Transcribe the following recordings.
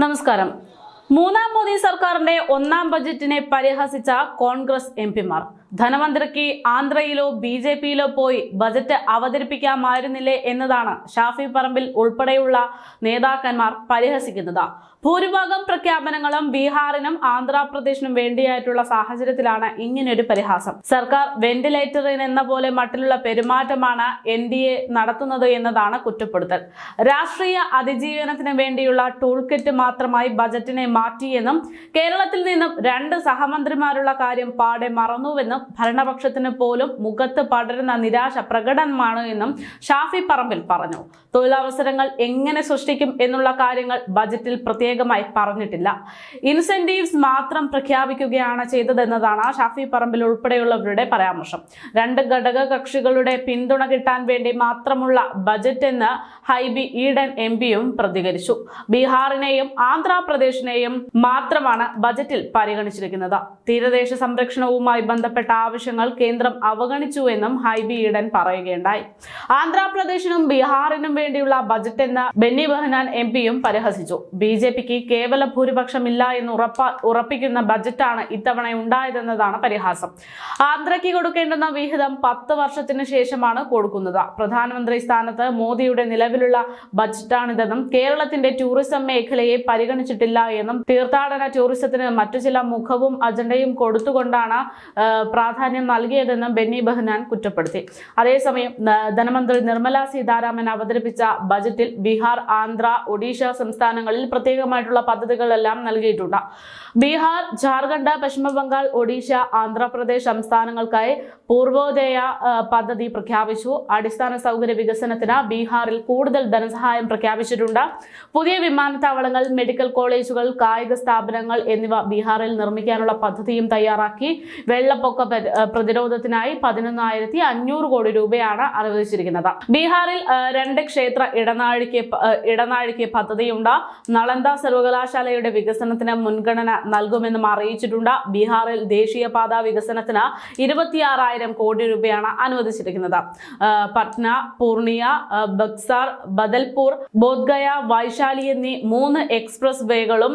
നമസ്കാരം. മൂന്നാം മോദി സർക്കാരിന്റെ ഒന്നാം ബജറ്റിനെ പരിഹസിച്ച കോൺഗ്രസ് എം പിമാർ. ധനമന്ത്രിക്ക് ആന്ധ്രയിലോ ബി ജെ പിയിലോ പോയി ബജറ്റ് അവതരിപ്പിക്കാമായിരുന്നില്ലേ എന്നതാണ് ഷാഫി പറമ്പിൽ ഉൾപ്പെടെയുള്ള നേതാക്കന്മാർ പരിഹസിക്കുന്നത്. ഭൂരിഭാഗം പ്രഖ്യാപനങ്ങളും ബീഹാറിനും ആന്ധ്രാപ്രദേശിനും വേണ്ടിയായിട്ടുള്ള സാഹചര്യത്തിലാണ് ഇങ്ങനെയൊരു പരിഹാസം. സർക്കാർ വെന്റിലേറ്ററിന് എന്ന പോലെ മട്ടിലുള്ള പെരുമാറ്റമാണ് എൻ ഡി എ നടത്തുന്നത് എന്നതാണ് കുറ്റപ്പെടുത്തൽ. രാഷ്ട്രീയ അതിജീവനത്തിന് വേണ്ടിയുള്ള ടൂൾ കിറ്റ് മാത്രമായി ബജറ്റിനെ മാറ്റിയെന്നും കേരളത്തിൽ നിന്നും രണ്ട് സഹമന്ത്രിമാരുള്ള കാര്യം പാടെ മറന്നുവെന്നും ഭരണപക്ഷത്തിന് പോലും മുഖത്ത് പടരുന്ന നിരാശ പ്രകടനമാണ് എന്നും ഷാഫി പറമ്പിൽ പറഞ്ഞു. തൊഴിലവസരങ്ങൾ എങ്ങനെ സൃഷ്ടിക്കും എന്നുള്ള കാര്യങ്ങൾ ബജറ്റിൽ പ്രത്യേകമായി പറഞ്ഞിട്ടില്ല. ഇൻസെന്റീവ്സ് മാത്രം പ്രഖ്യാപിക്കുകയാണ് ചെയ്തതെന്നതാണ് ഷാഫി പറമ്പിൽ ഉൾപ്പെടെയുള്ളവരുടെ പരാമർശം. രണ്ട് ഘടക കക്ഷികളുടെ പിന്തുണ കിട്ടാൻ വേണ്ടി മാത്രമുള്ള ബജറ്റ് എന്ന് ഹൈബി ഈഡൻ എം പിയും പ്രതികരിച്ചു. ബീഹാറിനെയും ആന്ധ്രാപ്രദേശിനെയും മാത്രമാണ് ബജറ്റിൽ പരിഗണിച്ചിരിക്കുന്നത്. തീരദേശ സംരക്ഷണവുമായി ബന്ധപ്പെട്ട ആവശ്യങ്ങൾ കേന്ദ്രം അവഗണിച്ചു എന്നും ഹൈബി ഈഡൻ പറയുകയുണ്ടായി. ആന്ധ്രാപ്രദേശിനും ബീഹാറിനും വേണ്ടിയുള്ള ബജറ്റ് എന്ന ബെന്നി ബെഹനാൻ എം പിയും പരിഹസിച്ചു. ബി ജെ പിക്ക് കേവല ഭൂരിപക്ഷമില്ല എന്ന് ഉറപ്പ ഉറപ്പിക്കുന്ന ബജറ്റാണ് ഇത്തവണ ഉണ്ടായതെന്നതാണ് പരിഹാസം. ആന്ധ്രയ്ക്ക് കൊടുക്കേണ്ടുന്ന വിഹിതം പത്ത് വർഷത്തിന് ശേഷമാണ് കൊടുക്കുന്നത്. പ്രധാനമന്ത്രി സ്ഥാനത്ത് മോദിയുടെ നിലവിലുള്ള ബജറ്റാണിതെന്നും കേരളത്തിന്റെ ടൂറിസം മേഖലയെ പരിഗണിച്ചിട്ടില്ല എന്നും തീർത്ഥാടന ടൂറിസത്തിന് മറ്റു ചില മുഖവും അജണ്ടയും കൊടുത്തുകൊണ്ടാണ് പ്രാധാന്യം നൽകിയതെന്നും ബെന്നി ബഹനാൻ കുറ്റപ്പെടുത്തി. അതേസമയം ധനമന്ത്രി നിർമ്മല സീതാരാമൻ അവതരിപ്പിച്ച ബജറ്റിൽ ബീഹാർ ആന്ധ്ര ഒഡീഷ സംസ്ഥാനങ്ങളിൽ പ്രത്യേകമായിട്ടുള്ള പദ്ധതികളെല്ലാം നൽകിയിട്ടുണ്ട്. ബീഹാർ ജാർഖണ്ഡ് പശ്ചിമബംഗാൾ ഒഡീഷ ആന്ധ്രാപ്രദേശ് സംസ്ഥാനങ്ങൾക്കായി പൂർവോദയ പദ്ധതി പ്രഖ്യാപിച്ചു. അടിസ്ഥാന സൗകര്യ വികസനത്തിന് ബീഹാറിൽ കൂടുതൽ ധനസഹായം പ്രഖ്യാപിച്ചിട്ടുണ്ട്. പുതിയ വിമാനത്താവളങ്ങൾ മെഡിക്കൽ കോളേജുകൾ കായിക സ്ഥാപനങ്ങൾ എന്നിവ ബീഹാറിൽ നിർമ്മിക്കാനുള്ള പദ്ധതിയും തയ്യാറാക്കി. വെള്ളപ്പൊക്ക പ്രതിരോധത്തിനായി പതിനൊന്നായിരത്തി അഞ്ഞൂറ് കോടി രൂപയാണ് അനുവദിച്ചിരിക്കുന്നത്. ബീഹാറിൽ രണ്ട് ക്ഷേത്ര ഇടനാഴിക്ക് ഇടനാഴിക്ക് പദ്ധതിയുണ്ട്. നളന്ദ സർവകലാശാലയുടെ വികസനത്തിന് മുൻഗണന നൽകുമെന്നും അറിയിച്ചിട്ടുണ്ട്. ബീഹാറിൽ ദേശീയപാത വികസനത്തിന് ഇരുപത്തിയാറായിരം കോടി രൂപയാണ് അനുവദിച്ചിരിക്കുന്നത്. പട്ന പൂർണിയ ബക്സാർ ബദൽപൂർ ബോധ്ഗയ വൈശാലി എന്നീ മൂന്ന് എക്സ്പ്രസ് വേകളും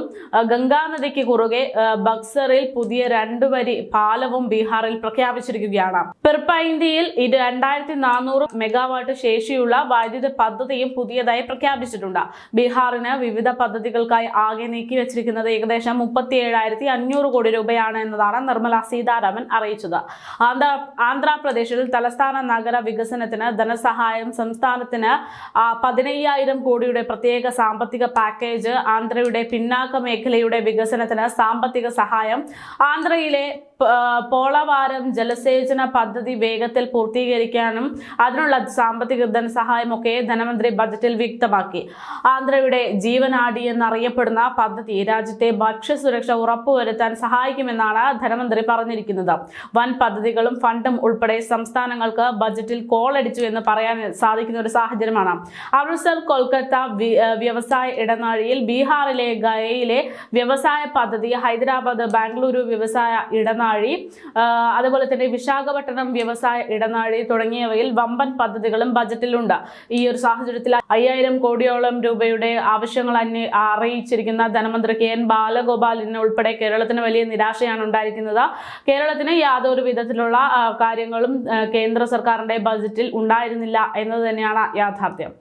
ഗംഗാനദിക്ക് കുറുകെ ബക്സറിൽ പുതിയ രണ്ടു വരി പാലവും ബീഹാറിൽ പ്രഖ്യാപിച്ചിരിക്കുകയാണ്. പെർപ്പ ഇന്ത്യയിൽ ഇത് രണ്ടായിരത്തി നാനൂറ് മെഗാവാട്ട് ശേഷിയുള്ള വൈദ്യുത പദ്ധതിയും പുതിയതായി പ്രഖ്യാപിച്ചിട്ടുണ്ട്. ബീഹാറിന് വിവിധ പദ്ധതികൾക്കായി ആകെ നീക്കി വെച്ചിരിക്കുന്നത് ഏകദേശം മുപ്പത്തി ഏഴായിരത്തി അഞ്ഞൂറ് കോടി രൂപയാണ് എന്നതാണ് നിർമ്മല സീതാരാമൻ അറിയിച്ചത്. ആന്ധ്ര ആന്ധ്രാപ്രദേശിൽ തലസ്ഥാന നഗര വികസനത്തിന് ധനസഹായം സംസ്ഥാനത്തിന് പതിനയ്യായിരം കോടിയുടെ പ്രത്യേക സാമ്പത്തിക പാക്കേജ് ആന്ധ്രയുടെ പിന്നാക്ക മേഖലയുടെ വികസനത്തിന് സാമ്പത്തിക സഹായം ആന്ധ്രയിലെ പ- പോളവാരം ജലസേചന പദ്ധതി വേഗത്തിൽ പൂർത്തീകരിക്കാനും അതിനുള്ള സാമ്പത്തിക ധനസഹായമൊക്കെ ധനമന്ത്രി ബജറ്റിൽ വ്യക്തമാക്കി. ആന്ധ്രയുടെ ജീവനാടി എന്നറിയപ്പെടുന്ന പദ്ധതി രാജ്യത്തെ ഭക്ഷ്യസുരക്ഷ ഉറപ്പുവരുത്താൻ സഹായിക്കുമെന്നാണ് ധനമന്ത്രി പറഞ്ഞിരിക്കുന്നത്. വൻ പദ്ധതികളും ഫണ്ടും ഉൾപ്പെടെ സംസ്ഥാനങ്ങൾക്ക് ബജറ്റിൽ കോളടിച്ചു എന്ന് പറയാൻ സാധിക്കുന്ന ഒരു സാഹചര്യമാണ്. അമൃത്സർ കൊൽക്കത്ത വ്യവസായ ഇടനാഴിയിൽ ബീഹാറിലെ ഗയയിലെ വ്യവസായ പദ്ധതി ഹൈദരാബാദ് ബാംഗ്ലൂരു വ്യവസായ ഇടനാഴി അതുപോലെ തന്നെ വിശാഖപട്ടണം വ്യവസായ ഇടനാഴി തുടങ്ങിയവയിൽ വമ്പൻ പദ്ധതികളും ബജറ്റിലുണ്ട്. ഈ ഒരു സാഹചര്യത്തിൽ അയ്യായിരം കോടിയോളം രൂപയുടെ ആവശ്യങ്ങൾ അറിയിച്ചിരിക്കുന്ന ധനമന്ത്രി കെ എൻ ബാലഗോപാലിന് ഉൾപ്പെടെ കേരളത്തിന് വലിയ നിരാശയാണ് ഉണ്ടായിരിക്കുന്നത്. കേരളത്തിന് യാതൊരു വിധത്തിലുള്ള കാര്യങ്ങളും കേന്ദ്ര സർക്കാരിന്റെ ബജറ്റിൽ ഉണ്ടായിരുന്നില്ല എന്നത് തന്നെയാണ് യാഥാർത്ഥ്യം.